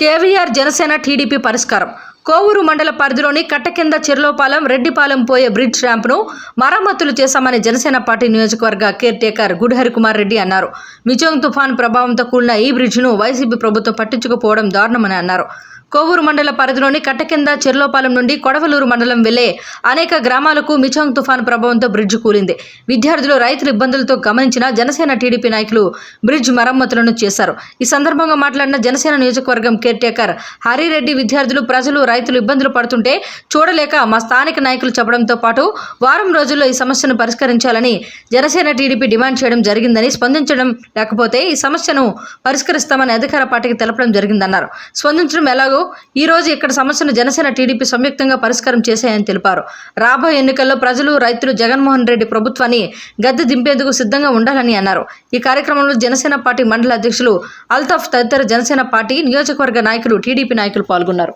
KVR Janasena TDP పరిష్కారం. కోవూరు మండల పరిధిలోని కట్టకింద చెర్లోపాలెం రెడ్డిపాలెం పోయే బ్రిడ్జ్ ర్యాంప్ను మరమ్మతులు చేశామని జనసేన పార్టీ నియోజకవర్గ కేర్ టేకర్ గుడిహరికుమార్ రెడ్డి అన్నారు. మిజోంగ్ తుఫాన్ ప్రభావంతో కూడిన ఈ బ్రిడ్జ్ను వైసీపీ ప్రభుత్వం పట్టించుకుపోవడం దారుణమని అన్నారు. కోవూరు మండల పరిధిలోని కట్టకింద చెర్లోపాలెం నుండి కొడవలూరు మండలం వెళ్ళే అనేక గ్రామాలకు మిచోంగ్ తుఫాను ప్రభావంతో బ్రిడ్జ్ కూలింది. విద్యార్థులు రైతుల ఇబ్బందులతో గమనించిన జనసేన టీడీపీ నాయకులు బ్రిడ్జ్ మరమ్మతులను చేశారు. ఈ సందర్భంగా మాట్లాడిన జనసేన నియోజకవర్గం కేర్ టేకర్ హరిరెడ్డి విద్యార్థులు ప్రజలు రైతులు ఇబ్బందులు పడుతుంటే చూడలేక మా స్థానిక నాయకులు చెప్పడంతో పాటు వారం రోజుల్లో ఈ సమస్యను పరిష్కరించాలని జనసేన టీడీపీ డిమాండ్ చేయడం జరిగిందని స్పందించడం లేకపోతే ఈ సమస్యను పరిష్కరిస్తామని అధికార పార్టీకి తెలపడం జరిగిందన్నారు. స్పందించడం ఎలాగో ఈ రోజు ఇక్కడ సమస్యను జనసేన టీడీపీ సంయుక్తంగా పరిష్కారం చేశాయని తెలిపారు. రాబోయే ఎన్నికల్లో ప్రజలు రైతులు జగన్మోహన్ రెడ్డి ప్రభుత్వాన్ని గద్దె దింపేందుకు సిద్ధంగా ఉండాలని అన్నారు. ఈ కార్యక్రమంలో జనసేన పార్టీ మండల అధ్యక్షులు అల్తాఫ్ తదితర జనసేన పార్టీ నియోజకవర్గ నాయకులు టీడీపీ నాయకులు పాల్గొన్నారు.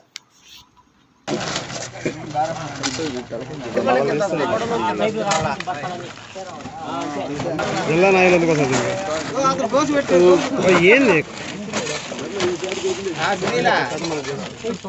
జిల్లా నాయకులు ఎందుకు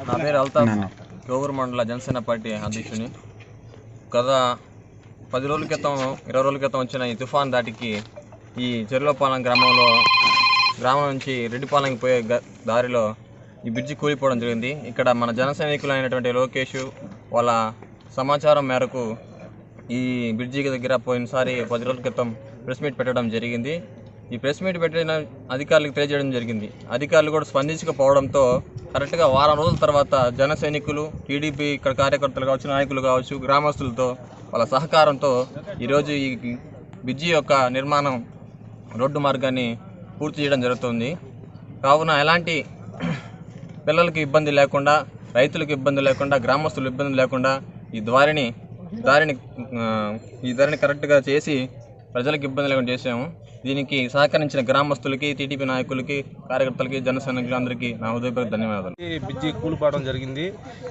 నా పేరు అల్తాఫ్ కోవూరు మండల జనసేన పార్టీ అధ్యక్షుని గత పది రోజుల క్రితం ఇరవై రోజుల క్రితం వచ్చిన ఈ తుఫాన్ దాటికి ఈ చెరులోపాలెం గ్రామంలో గ్రామం నుంచి రెడ్డిపాలెంకి పోయే దారిలో ఈ బ్రిడ్జి కూలిపోవడం జరిగింది ఇక్కడ మన జన సైనికులైనటువంటి లోకేష్ వాళ్ళ సమాచారం మేరకు ఈ బ్రిడ్జి దగ్గర పోయినసారి పది రోజుల క్రితం ప్రెస్ మీట్ పెట్టడం జరిగింది ఈ ప్రెస్ మీట్ పెట్టిన అధికారులకు తెలియజేయడం జరిగింది. అధికారులు కూడా స్పందించకపోవడంతో కరెక్ట్గా వారం రోజుల తర్వాత జన సైనికులు టీడీపీ ఇక్కడ కార్యకర్తలు కావచ్చు నాయకులు కావచ్చు గ్రామస్తులతో వాళ్ళ సహకారంతో ఈరోజు ఈ బ్రిడ్జి యొక్క నిర్మాణం రోడ్డు మార్గాన్ని పూర్తి చేయడం జరుగుతుంది. కావున ఎలాంటి పిల్లలకు ఇబ్బంది లేకుండా రైతులకు ఇబ్బంది లేకుండా గ్రామస్తులు ఇబ్బంది లేకుండా ఈ ద్వారిని దారిని ఈ దారిని కరెక్ట్గా చేసి ప్రజలకు ఇబ్బంది లేకుండా చేసాము దీనికి సహకరించిన గ్రామస్తులకి టీడీపీ నాయకులకి కార్యకర్తలకి జన అందరికీ నా ఉదయపూర్వక ధన్యవాదాలు. ఈ బ్రిడ్జి కూలిపోవడం జరిగింది.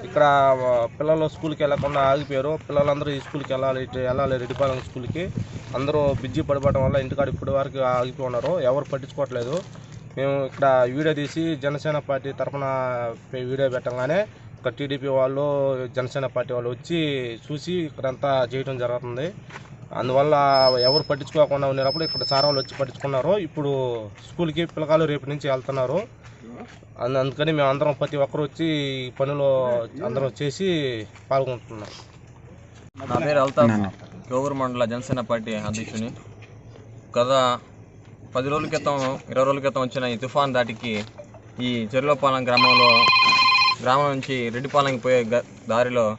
ఇక్కడ పిల్లలు స్కూల్కి వెళ్ళకుండా ఆగిపోయారు. పిల్లలందరూ ఈ స్కూల్కి వెళ్ళాలి ఇటు వెళ్ళాలి రెడ్డిపాలెం స్కూల్కి. అందరూ బిజ్జి పడిపోవడం వల్ల ఇంటికాడ ఇప్పటి వరకు ఆగిపోయి ఉన్నారు. ఎవరు పట్టించుకోవట్లేదు. మేము ఇక్కడ వీడియో తీసి జనసేన పార్టీ తరఫున వీడియో పెట్టగానే ఇక్కడ టీడీపీ వాళ్ళు జనసేన పార్టీ వాళ్ళు వచ్చి చూసి ఇక్కడంతా చేయడం జరుగుతుంది. అందువల్ల ఎవరు పట్టించుకోకుండా ఉన్నప్పుడు ఇక్కడ సార్ వాళ్ళు వచ్చి పట్టించుకున్నారు. ఇప్పుడు స్కూల్కి పిల్లకాయలు రేపు నుంచి వెళ్తున్నారు. అందు- అందుకని మేము అందరం ప్రతి ఒక్కరు వచ్చి ఈ పనిలో అందరం చేసి పాల్గొంటున్నాం. నా పేరు అల్తాఫ్. కోవూరు మండల జనసేన పార్టీ అధ్యక్షుని. గత పది రోజుల క్రితం ఇరవై రోజుల క్రితం వచ్చిన ఈ తుఫాన్ దాటికి ఈ చెరులోపాలెం గ్రామంలో గ్రామం నుంచి రెడ్డిపాలెంకి పోయే దారిలో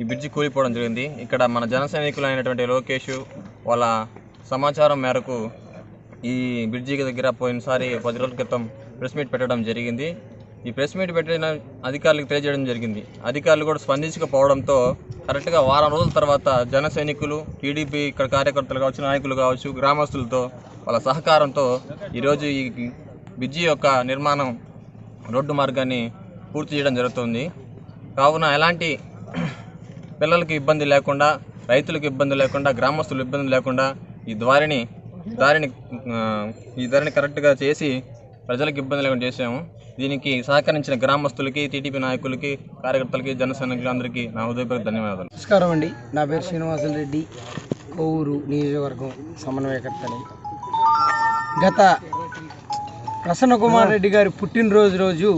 ఈ బ్రిడ్జి కూలిపోవడం జరిగింది. ఇక్కడ మన జన అయినటువంటి లోకేష్ వాళ్ళ సమాచారం మేరకు ఈ బ్రిడ్జి దగ్గర పోయినసారి పది రోజుల క్రితం ప్రెస్ మీట్ పెట్టడం జరిగింది. ఈ ప్రెస్ మీట్ పెట్టిన అధికారులకు తెలియజేయడం జరిగింది. అధికారులు కూడా స్పందించకపోవడంతో కరెక్ట్గా వారం రోజుల తర్వాత జన సైనికులు టీడీపీ ఇక్కడ కార్యకర్తలు కావచ్చు నాయకులు కావచ్చు గ్రామస్తులతో వాళ్ళ సహకారంతో ఈరోజు ఈ బ్రిడ్జి యొక్క నిర్మాణం రోడ్డు మార్గాన్ని పూర్తి చేయడం జరుగుతుంది. కావున ఎలాంటి పిల్లలకి ఇబ్బంది లేకుండా రైతులకు ఇబ్బంది లేకుండా గ్రామస్తులు ఇబ్బంది లేకుండా ఈ దారిని దారిని ఈ దారిని కరెక్ట్గా చేసి ప్రజలకు ఇబ్బంది లేకుండా చేసాము దీనికి సహకరించిన గ్రామస్తులకి టీడీపీ నాయకులకి కార్యకర్తలకి జన అందరికీ నా హృదయపూర్వక ధన్యవాదాలు. నమస్కారం అండి. నా పేరు శ్రీనివాసులు రెడ్డి. కోవూరు నియోజకవర్గం సమన్వయకర్తని. గత ప్రసన్న కుమార్ రెడ్డి గారి పుట్టినరోజు రోజు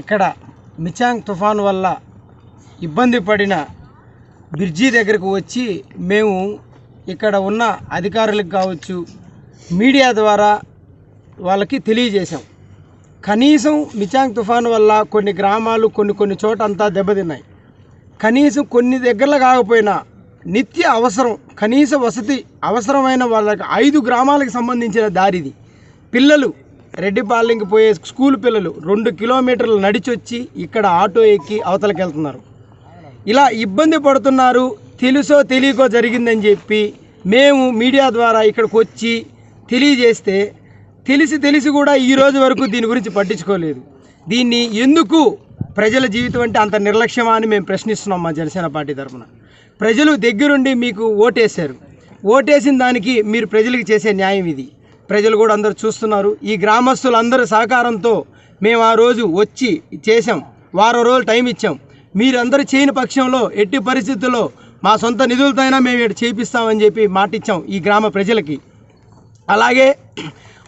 ఇక్కడ మిచాంగ్ తుఫాన్ వల్ల ఇబ్బంది పడిన బ్రిడ్జి దగ్గరకు వచ్చి మేము ఇక్కడ ఉన్న అధికారులకు కావచ్చు మీడియా ద్వారా వాళ్ళకి తెలియజేశాం. కనీసం మిచాంగ్ తుఫాన్ వల్ల కొన్ని గ్రామాలు కొన్ని కొన్ని చోట అంతా దెబ్బతిన్నాయి. కనీసం కొన్ని దగ్గరలో కాకపోయినా నిత్య అవసరం కనీస వసతి అవసరమైన వాళ్ళకి ఐదు గ్రామాలకు సంబంధించిన దారిది పిల్లలు రెడ్డిపాలెంకి పోయే స్కూల్ పిల్లలు రెండు కిలోమీటర్లు నడిచొచ్చి ఇక్కడ ఆటో ఎక్కి అవతలకి వెళ్తున్నారు ఇలా ఇబ్బంది పడుతున్నారు తెలుసో తెలియకో జరిగిందని చెప్పి మేము మీడియా ద్వారా ఇక్కడికి వచ్చి తెలియజేస్తే తెలిసి తెలిసి కూడా ఈ రోజు వరకు దీని గురించి పట్టించుకోలేదు. దీన్ని ఎందుకు ప్రజల జీవితం అంటే అంత నిర్లక్ష్యమా అని మేము ప్రశ్నిస్తున్నాం మా జనసేన పార్టీ తరఫున. ప్రజలు దగ్గరుండి మీకు ఓటేశారు. ఓటేసిన దానికి మీరు ప్రజలకు చేసే న్యాయం ఇది. ప్రజలు కూడా అందరూ చూస్తున్నారు. ఈ గ్రామస్తులందరి సహకారంతో మేము ఆ రోజు వచ్చి చేసాం వారం రోజులు టైం ఇచ్చాం. మీరందరూ చేయని పక్షంలో ఎట్టి పరిస్థితుల్లో మా సొంత నిధులతో అయినా మేము ఇటు చేపిస్తామని చెప్పి మాటిచ్చాం ఈ గ్రామ ప్రజలకి. అలాగే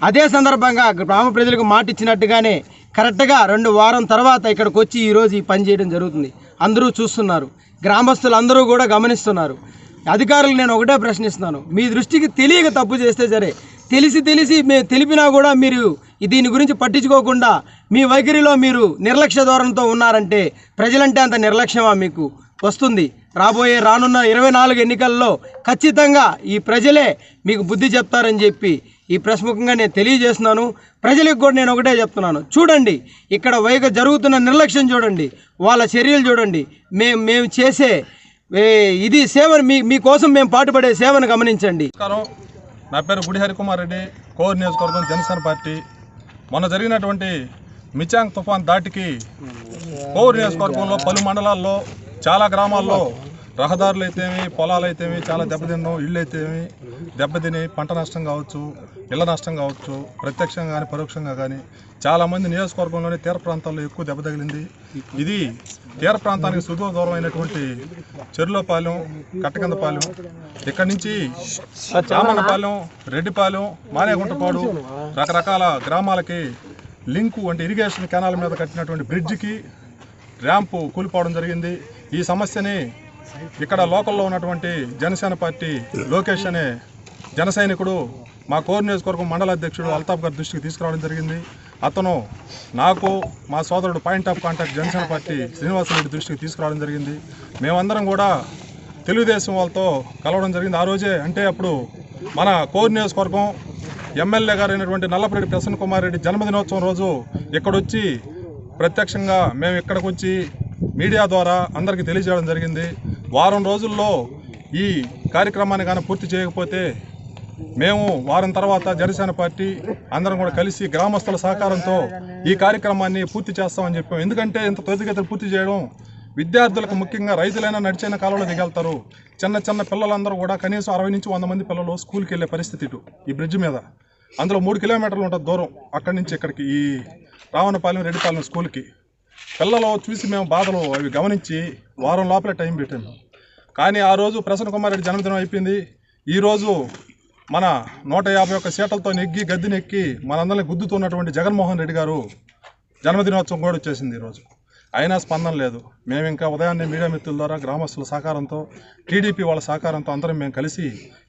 అదే సందర్భంగా గ్రామ ప్రజలకు మాటిచ్చినట్టుగానే కరెక్ట్గా రెండు వారం తర్వాత ఇక్కడికి వచ్చి ఈరోజు ఈ పని చేయడం జరుగుతుంది. అందరూ చూస్తున్నారు. గ్రామస్తులు అందరూ కూడా గమనిస్తున్నారు. అధికారులు నేను ఒకటే ప్రశ్నిస్తున్నాను. మీ దృష్టికి తెలియక తప్పు చేస్తే సరే తెలిసి తెలిసి మేము తెలిపినా కూడా మీరు దీని గురించి పట్టించుకోకుండా మీ వైఖరిలో మీరు నిర్లక్ష్య ధోరణితో ఉన్నారంటే ప్రజలంటే అంత నిర్లక్ష్యమా మీకు? వస్తుంది. రాబోయే రానున్న ఇరవై నాలుగు ఎన్నికల్లో ఖచ్చితంగా ఈ ప్రజలే మీకు బుద్ధి చెప్తారని చెప్పి ఈ ప్రశ్ముఖంగా నేను తెలియజేస్తున్నాను. ప్రజలకు కూడా నేను ఒకటే చెప్తున్నాను. చూడండి ఇక్కడ వైగ జరుగుతున్న నిర్లక్ష్యం చూడండి వాళ్ళ చర్యలు చూడండి. మేము మేము చేసే ఇది సేవను మీ మీకోసం మేము పాటుపడే సేవను గమనించండి. నా పేరు గుడి హరికుమార్ రెడ్డి. కోర్ నియోజకవర్గం జనసేన పార్టీ. మొన్న జరిగినటువంటి మిచాంగ్ తుఫాన్ దాటికి కోర్ నియోజకవర్గంలో పలు మండలాల్లో చాలా గ్రామాల్లో రహదారులు అయితేమి పొలాలు అయితేమి చాలా దెబ్బతిన్నాం ఇళ్ళు అయితేమి దెబ్బతిని పంట నష్టం కావచ్చు ఇళ్ళ నష్టం కావచ్చు ప్రత్యక్షంగా కానీ పరోక్షంగా కానీ చాలామంది నియోజకవర్గంలోని తీర ప్రాంతాల్లో ఎక్కువ దెబ్బ తగిలింది. ఇది తీర ప్రాంతానికి సుదూర దూరం అయినటువంటి చెరులోపాలెం కట్టకందపాలెం ఇక్కడి నుంచి చామన్నపాలెం రెడ్డిపాలెం మానేగుంటపాడు రకరకాల గ్రామాలకి లింకు అంటే ఇరిగేషన్ కెనాల్ మీద కట్టినటువంటి బ్రిడ్జికి ర్యాంపు కూలిపోవడం జరిగింది. ఈ సమస్యని ఇక్కడ లోకల్లో ఉన్నటువంటి జనసేన పార్టీ లోకేష్ అనే జన సైనికుడు మా కోర్ నియోజకవర్గం మండల అధ్యక్షుడు అల్తాఫ్ గారి దృష్టికి తీసుకురావడం జరిగింది. అతను నాకు మా సోదరుడు point of contact Janasena party Srinivasareddy దృష్టికి తీసుకురావడం జరిగింది. మేమందరం కూడా తెలుగుదేశం వాళ్ళతో కలవడం జరిగింది. ఆ రోజే అంటే అప్పుడు మన కోర్ నియోజకవర్గం ఎమ్మెల్యే గారైనటువంటి అయినటువంటి నల్లపరెడ్డి ప్రసన్న కుమార్ రెడ్డి జన్మదినోత్సవం రోజు ఇక్కడొచ్చి ప్రత్యక్షంగా మేము ఇక్కడికి వచ్చి మీడియా ద్వారా అందరికీ తెలియజేయడం జరిగింది. వారం రోజుల్లో ఈ కార్యక్రమాన్ని కానీ పూర్తి చేయకపోతే మేము వారం తర్వాత జనసేన పార్టీ అందరం కూడా కలిసి గ్రామస్తుల సహకారంతో ఈ కార్యక్రమాన్ని పూర్తి చేస్తామని చెప్పాం. ఎందుకంటే ఇంత త్వరితగతిని పూర్తి చేయడం విద్యార్థులకు ముఖ్యంగా రైతులైనా నడిచైన కాలంలో దిగలుతారు. చిన్న చిన్న పిల్లలందరూ కూడా కనీసం అరవై నుంచి వంద మంది పిల్లలు స్కూల్కి వెళ్ళే పరిస్థితి ఇటు ఈ బ్రిడ్జ్ మీద. అందులో మూడు కిలోమీటర్లు ఉంటుంది దూరం అక్కడి నుంచి ఇక్కడికి ఈ రావణపాలెం రెడ్డిపాలెం స్కూల్కి. పిల్లలు చూసి మేము బాధలు అవి గమనించి వారం లోపలే టైం పెట్టాను కానీ ఆ రోజు ప్రసన్న కుమార్ రెడ్డి జన్మదినం అయిపోయింది. ఈరోజు మన నూట యాభై ఒక్క సీట్లతో నెగ్గి గద్దె నెక్కి మనందరిని గుద్దుతున్నటువంటి జగన్మోహన్ రెడ్డి గారు జన్మదినోత్సవం కూడా వచ్చేసింది ఈరోజు అయినా స్పందన లేదు. మేము ఇంకా ఉదయాన్నే మీడియా మిత్రుల ద్వారా గ్రామస్తుల సహకారంతో టీడీపీ వాళ్ళ సహకారంతో అందరం మేము కలిసి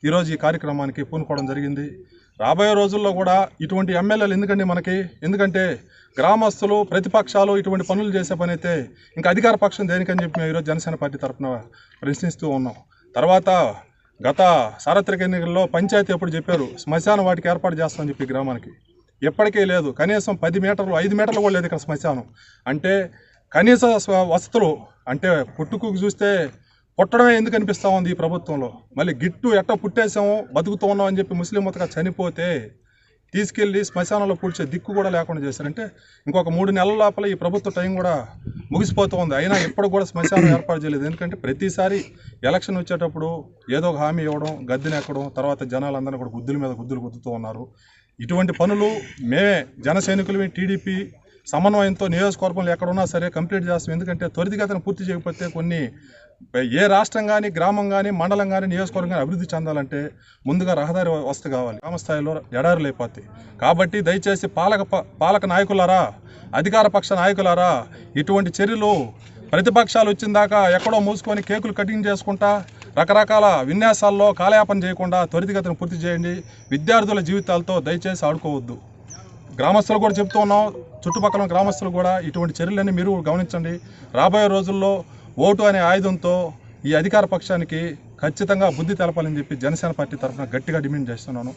ఈరోజు ఈ కార్యక్రమానికి పూనుకోవడం జరిగింది. రాబోయే రోజుల్లో కూడా ఇటువంటి ఎమ్మెల్యేలు ఎందుకండి మనకి? ఎందుకంటే గ్రామస్తులు ప్రతిపక్షాలు ఇటువంటి పనులు చేసే పని అయితే ఇంకా అధికార పక్షం దేనికని చెప్పి మేము ఈరోజు జనసేన పార్టీ తరఫున ప్రశ్నిస్తూ ఉన్నాం. తర్వాత గత సార్వత్రిక ఎన్నికల్లో పంచాయతీ ఎప్పుడు చెప్పారు శ్మశాన వాటికి ఏర్పాటు చేస్తామని చెప్పి గ్రామానికి. ఎప్పటికీ లేదు. కనీసం పది మీటర్లు ఐదు మీటర్లు కూడా లేదు ఇక్కడ శ్మశానం. అంటే కనీస వసతులు అంటే పుట్టుకు చూస్తే పుట్టడమే ఎందుకు అనిపిస్తూ ఉంది ఈ ప్రభుత్వంలో? మళ్ళీ గిట్టు ఎట్ట పుట్టేసాము బతుకుతూ ఉన్నాం అని చెప్పి ముస్లిం మతగా చనిపోతే తీసుకెళ్ళి శ్మశానంలో పూడ్చే దిక్కు కూడా లేకుండా చేశారంటే ఇంకొక మూడు నెలల లోపల ఈ ప్రభుత్వ టైం కూడా ముగిసిపోతూ ఉంది. అయినా ఎప్పుడు కూడా శ్మశానం ఏర్పాటు చేయలేదు. ఎందుకంటే ప్రతిసారి ఎలక్షన్ వచ్చేటప్పుడు ఏదో ఒక హామీ ఇవ్వడం గద్దెని ఎక్కడం తర్వాత జనాలందరూ కూడా గుద్దుల మీద గుద్దులు గుద్దుతూ ఉన్నారు. ఇటువంటి పనులు మేమే జన టీడీపీ సమన్వయంతో నియోజకవర్గంలో ఎక్కడున్నా సరే కంప్లీట్ చేస్తాం. ఎందుకంటే త్వరితగతిన పూర్తి చేయకపోతే కొన్ని ఏ రాష్ట్రం కానీ గ్రామం కానీ మండలం కానీ నియోజకవర్గం కానీ అభివృద్ధి చెందాలంటే ముందుగా రహదారి వస్తు కావాలి. గ్రామ స్థాయిలో ఎడారులు అయిపోతాయి. కాబట్టి దయచేసి పాలక ప- పాలక నాయకులారా అధికార పక్ష నాయకులారా ఇటువంటి చర్యలు ప్రతిపక్షాలు వచ్చిన దాకా ఎక్కడో మూసుకొని కేకులు కటింగ్ చేసుకుంటా రకరకాల విన్యాసాల్లో కాలయాపన చేయకుండా త్వరితగతిన పూర్తి చేయండి. విద్యార్థుల జీవితాలతో దయచేసి ఆడుకోవద్దు. గ్రామస్తులు కూడా చెప్తూ ఉన్నాం. చుట్టుపక్కల గ్రామస్తులు కూడా ఇటువంటి చర్యలన్నీ మీరు గమనించండి. రాబోయే రోజుల్లో ఓటు అనే ఆయుధంతో ఈ అధికార పక్షానికి ఖచ్చితంగా బుద్ధి తెలపాలని చెప్పి జనసేన పార్టీ తరఫున గట్టిగా డిమాండ్ చేస్తున్నాను.